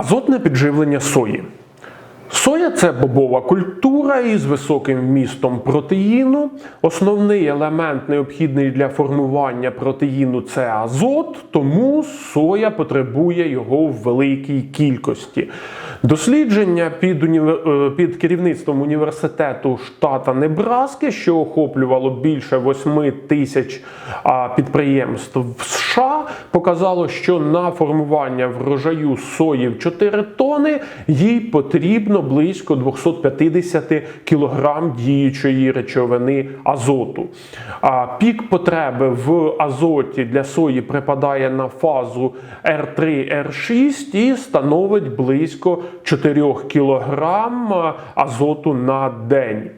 Азотне підживлення сої. Соя це бобова культура із високим вмістом протеїну. Основний елемент, необхідний для формування протеїну, це азот, тому соя потребує його в великій кількості. Дослідження під, універ... е, під керівництвом університету штата Небраски, що охоплювало більше 8 тисяч підприємств в США, показало, що на формування врожаю сої в 4 тони їй потрібно близько 250 кг діючої речовини азоту. А пік потреби в азоті для сої припадає на фазу R3-R6 і становить близько 4 кг азоту на день.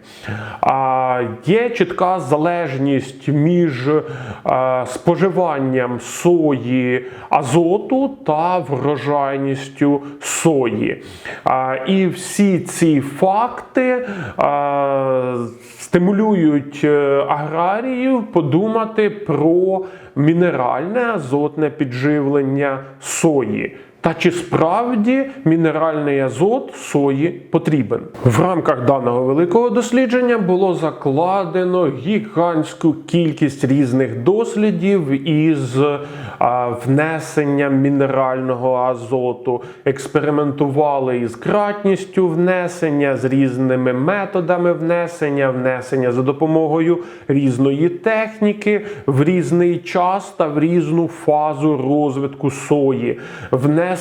Є чітка залежність між споживанням сої азоту та врожайністю сої. І всі ці факти стимулюють е, аграріїв подумати про мінеральне азотне підживлення сої. Та чи справді мінеральний азот сої потрібен? В рамках даного великого дослідження було закладено гігантську кількість різних дослідів із а, внесенням мінерального азоту, експериментували із кратністю внесення, з різними методами внесення, внесення за допомогою різної техніки в різний час та в різну фазу розвитку сої. Внесення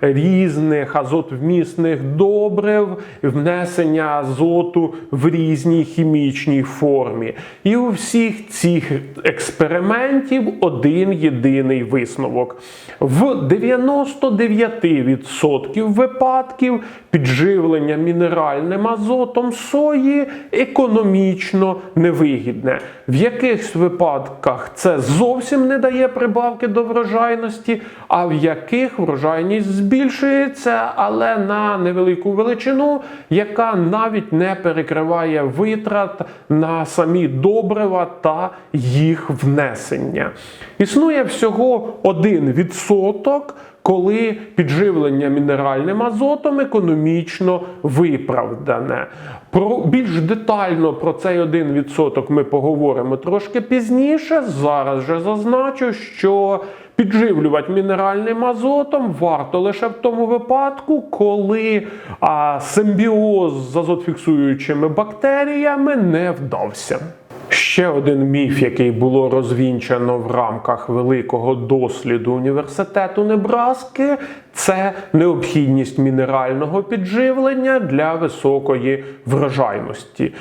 різних азотвмісних добрив, внесення азоту в різній хімічній формі. І у всіх цих експериментів один єдиний висновок. В 99% випадків підживлення мінеральним азотом сої економічно невигідне. В якихось випадках це зовсім не дає прибавки до врожайності, а в яких врожайність збільшується, але на невелику величину, яка навіть не перекриває витрат на самі добрива та їх внесення. Існує всього один відсоток коли підживлення мінеральним азотом економічно виправдане. Про більш детально про цей 1% ми поговоримо трошки пізніше. Зараз же зазначу, що Підживлювати мінеральним азотом варто лише в тому випадку, коли а, симбіоз з азотфіксуючими бактеріями не вдався. Ще один міф, який було розвінчано в рамках великого досліду університету Небраски, це необхідність мінерального підживлення для високої врожайності.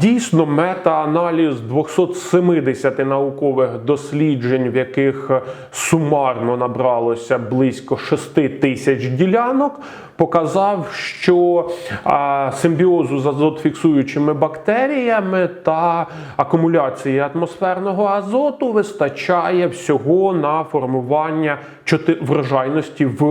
Дійсно, мета-аналіз 270 наукових досліджень, в яких сумарно набралося близько 6 тисяч ділянок, показав, що симбіозу з азотфіксуючими бактеріями та акумуляції атмосферного азоту вистачає всього на формування врожайності в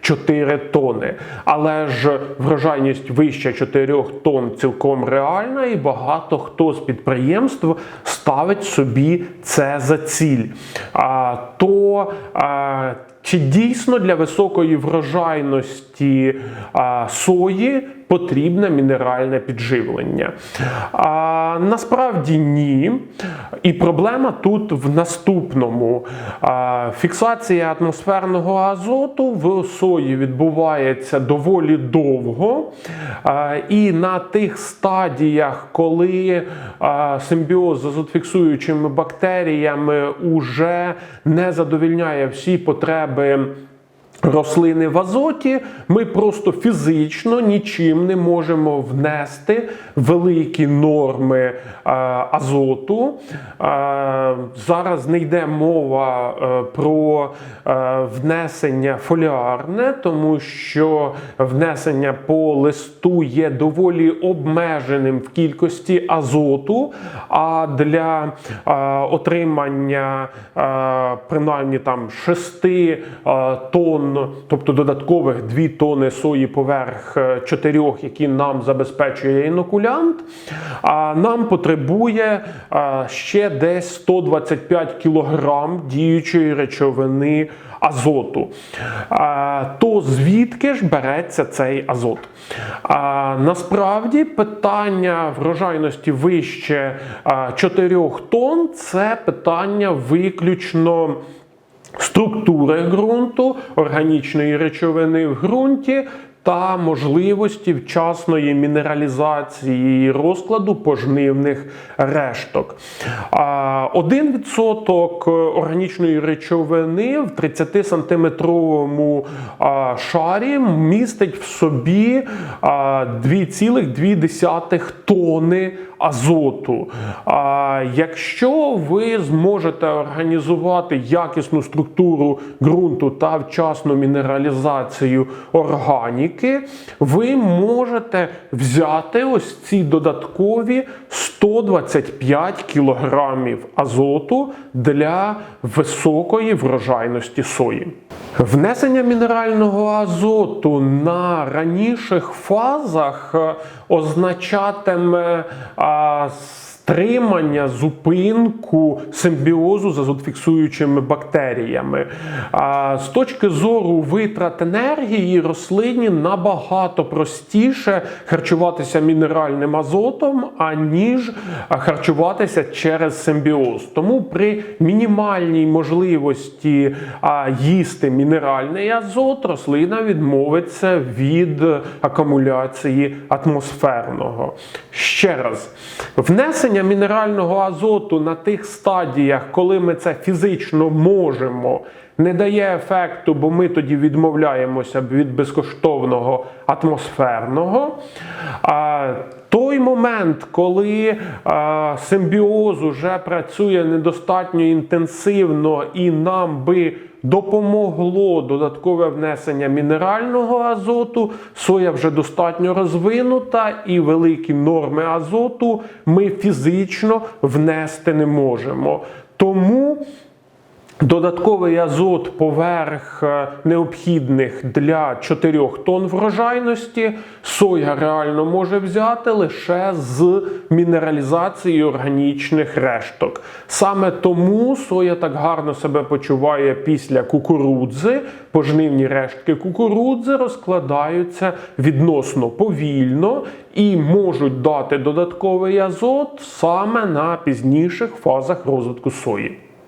4 тони. Але ж врожайність вища 4 тонн цілком реальна, і багато хто з підприємств ставить собі це за ціль. А, То а, чи дійсно для високої врожайності а, сої потрібне мінеральне підживлення? А, Насправді ні. І проблема тут в наступному: фіксація атмосферного азоту в сої відбувається доволі довго. І на тих стадіях, коли симбіоз з азотфіксуючими бактеріями уже не задовільняє всі потреби. Рослини в азоті ми просто фізично нічим не можемо внести великі норми азоту. Зараз не йде мова про внесення фоліарне, тому що внесення по листу є доволі обмеженим в кількості азоту. А для отримання принаймні там 6 а, тонн тобто додаткових 2 тони сої поверх 4, які нам забезпечує інокулянт, а нам потребує ще десь 125 кг діючої речовини азоту. Е, То звідки ж береться цей азот? Е, Насправді питання врожайності вище е, 4 тонн це питання виключно. Структури ґрунту, органічної речовини в ґрунті та можливості вчасної мінералізації розкладу пожнивних решток. А, Один відсоток органічної речовини в 30-сантиметровому шарі містить в собі 2,2 тонни азоту. Якщо ви зможете організувати якісну структуру ґрунту та вчасну мінералізацію органіки, ви можете взяти ось ці додаткові 125 кілограмів азоту для високої врожайності сої. Внесення мінерального азоту на раніших фазах е, означатиме а, стримання, зупинку симбіозу з азотфіксуючими бактеріями. А, з точки зору витрат енергії рослині набагато простіше харчуватися мінеральним азотом, аніж харчуватися через симбіоз. Тому при мінімальній можливості їсти мінеральний азот, рослина відмовиться від акумуляції атмосферного. Ще раз, внесення мінерального азоту на тих стадіях, коли ми це фізично можемо. Не дає ефекту, бо ми тоді відмовляємося від безкоштовного атмосферного. А той момент, коли а, симбіоз уже працює недостатньо інтенсивно і нам би допомогло додаткове внесення мінерального азоту, соя вже достатньо розвинута, і великі норми азоту ми фізично внести не можемо. Тому Додатковий азот поверх е, необхідних для 4 тонн врожайності соя реально може взяти лише з мінералізації органічних решток. Саме тому соя так гарно себе почуває після кукурудзи. Пожнивні рештки кукурудзи розкладаються відносно повільно і можуть дати додатковий азот саме на пізніших фазах розвитку сої.